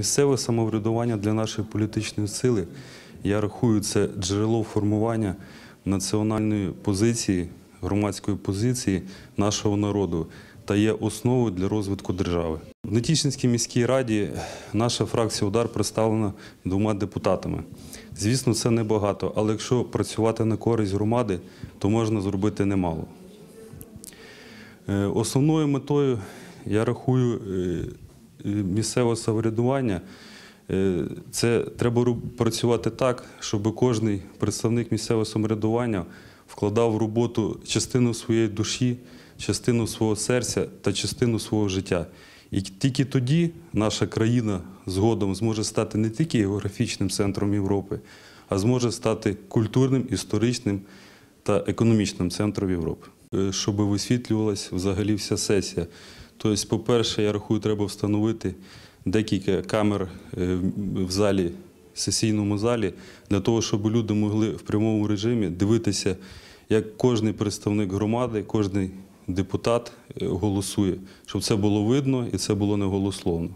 Місцеве самоврядування для нашої політичної сили, я рахую, це джерело формування національної позиції, громадської позиції нашого народу та є основою для розвитку держави. В Нетішинській міській раді наша фракція Удар представлена двома депутатами. Звісно, це небагато, але якщо працювати на користь громади, то можна зробити немало. Е, Основною метою, я рахую, е, місцевого самоврядування е, це треба працювати так, щоб кожен представник місцевого самоврядування вкладав в роботу частину своєї душі, частину свого серця та частину свого життя. І тільки тоді наша країна згодом зможе стати не тільки географічним центром Європи, а зможе стати культурним, історичним та економічним центром Європи. Е, Щоб висвітлювалася взагалі вся сесія. Тобто, по-перше, я рахую, треба встановити декілька камер е, в- залі, сесійному залі, для того, щоб люди могли в прямому режимі дивитися, як кожен представник громади, кожен депутат е, голосує, щоб це було видно і це було не голословно.